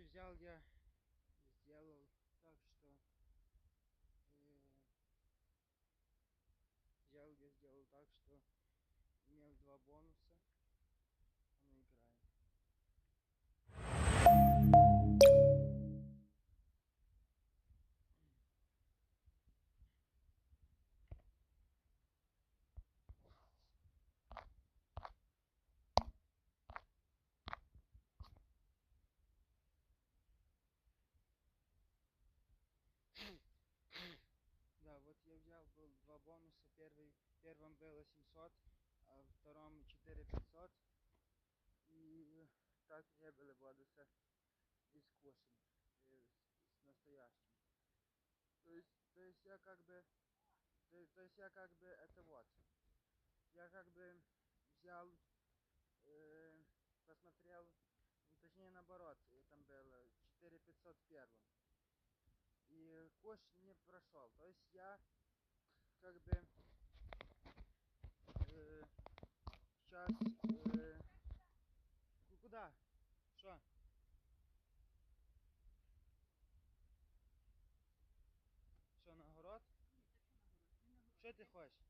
Короче, взял я, сделал так, что э, взял я сделал так, что имел два бонуса. Первый, первом было 700, а втором 4500. И так не были бонуса искусен, э, с, с настоящим. То есть, то есть я как бы, то, то есть я как бы это вот, я как бы взял, э, посмотрел, ну, точнее наоборот, там было 4500 в первом. И кош не прошел. То есть я как бы э, сейчас э, ку- куда? Что? Що на город? Що ти хочеш?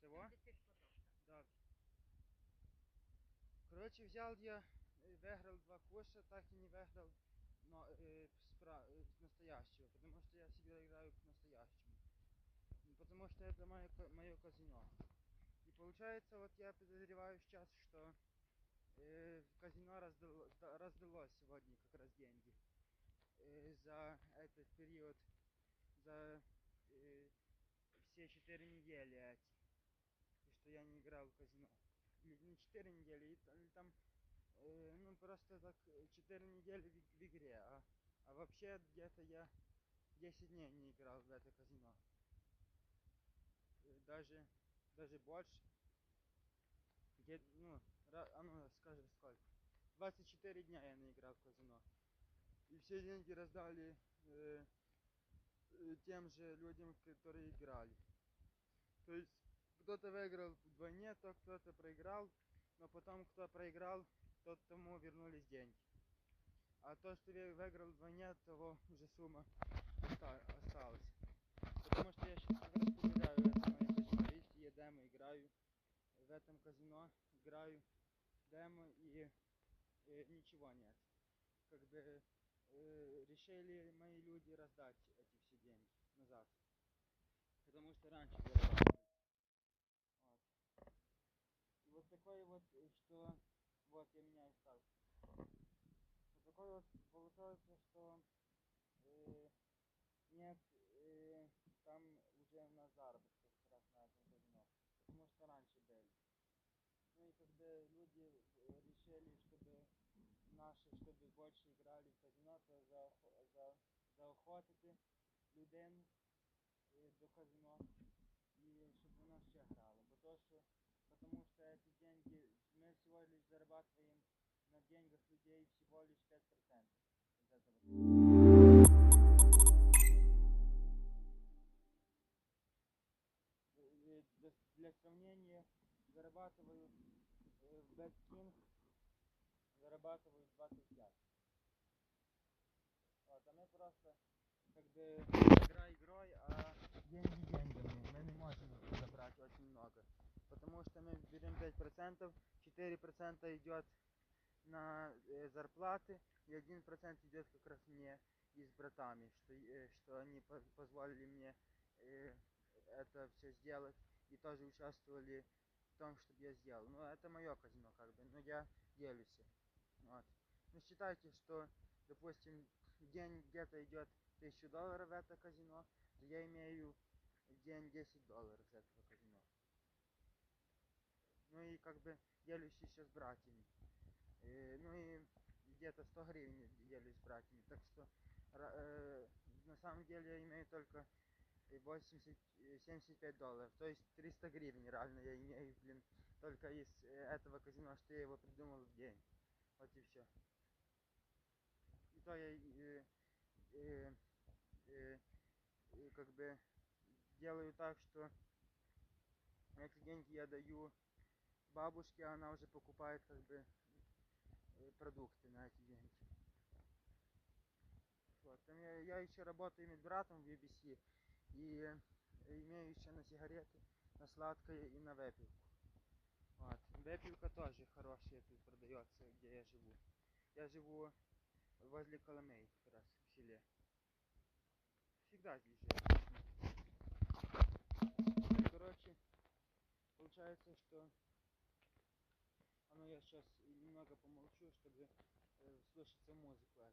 Цього? Добре. Короче, взял я, э, выиграл два коша, так и не выиграл но, э, спра- э, с настоящего, потому что я всегда играю к настоящему. Ну, Потому что это мое, мое казино. И получается, вот я подозреваю сейчас, что э, казино раздало- да- раздалось сегодня как раз деньги э, за этот период, за э, все четыре недели эти, и что я не играл в казино. Или не четыре недели, или там, э, ну просто так э, четыре недели в, в игре, а, а вообще где-то я 10 дней не играл в это казино. Даже, даже больше. Где, ну, ра- а ну скажи сколько. 24 дня я не играл в казино. И все деньги раздали э, э, тем же людям, которые играли. То есть кто-то выиграл вдвойне, то кто-то проиграл, но потом кто проиграл, тот тому вернулись деньги. А то, что вы- выиграл вдвойне, того уже сумма оста- осталась. Потому что я сейчас распределяю это мое казино. Видите, я демо играю в этом казино, играю демо и э, ничего нет. Как бы э, решили мои люди раздать эти все деньги назад. Потому что раньше зарабатывали. Вот. И вот такой вот, э, что вот я меняю ставку. Такой вот получается, что э, нет э, там уже на заработках раз на этом казино. Потому что раньше были. Ну и когда люди э, решили, чтобы наши, чтобы больше играли в казино, то заохо- за, заохотити людей е, до казино и чтобы у нас ще грали. Бо то, що, потому что эти деньги, мы всего лишь зарабатываем людей всего лишь 5% из этого. Э, Для, для сравнения, зарабатывают э, в BetKing зарабатывают 25. Вот, а мы просто как бы игра игрой, а деньги деньгами. Мы не можем забрать очень много. Потому что мы берем 5%, 4% идет на э, зарплаты, и 1% идет как раз мне и с братами, что, э, что они по- позволили мне э, это все сделать и тоже участвовали в том, чтобы я сделал. Ну, это мое казино, как бы, но я делюсь. Вот. Ну, считайте, что, допустим, день где-то идет 1000 долларов в это казино, то я имею день 10 долларов с этого казино. Ну и как бы делюсь еще с братьями. Э, ну и где-то 100 гривен делюсь с братьями. Так что э, на самом деле я имею только э, 80, э, 75 долларов. То есть 300 гривен реально я имею, блин, только из э, этого казино, что я его придумал в день. Вот и все. И то я э, э, э, как бы делаю так, что эти деньги я даю бабушке, а она уже покупает как бы продукты на эти деньги. Вот. Я, я еще работаю медбратом в BBC и э, имею еще на сигареты, на сладкое и на выпивку. Вот. Выпивка тоже хорошая тут продается, где я живу. Я живу возле Коломей, как раз в селе. Всегда здесь живу. Короче, получается, что ну я сейчас немного помолчу, чтобы э, слушаться музыку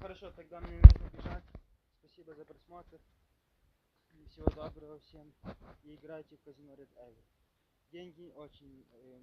Хорошо, тогда мне нужно бежать. Спасибо за просмотр. И Всего доброго всем. И играйте в казино Red Ever. Деньги очень э,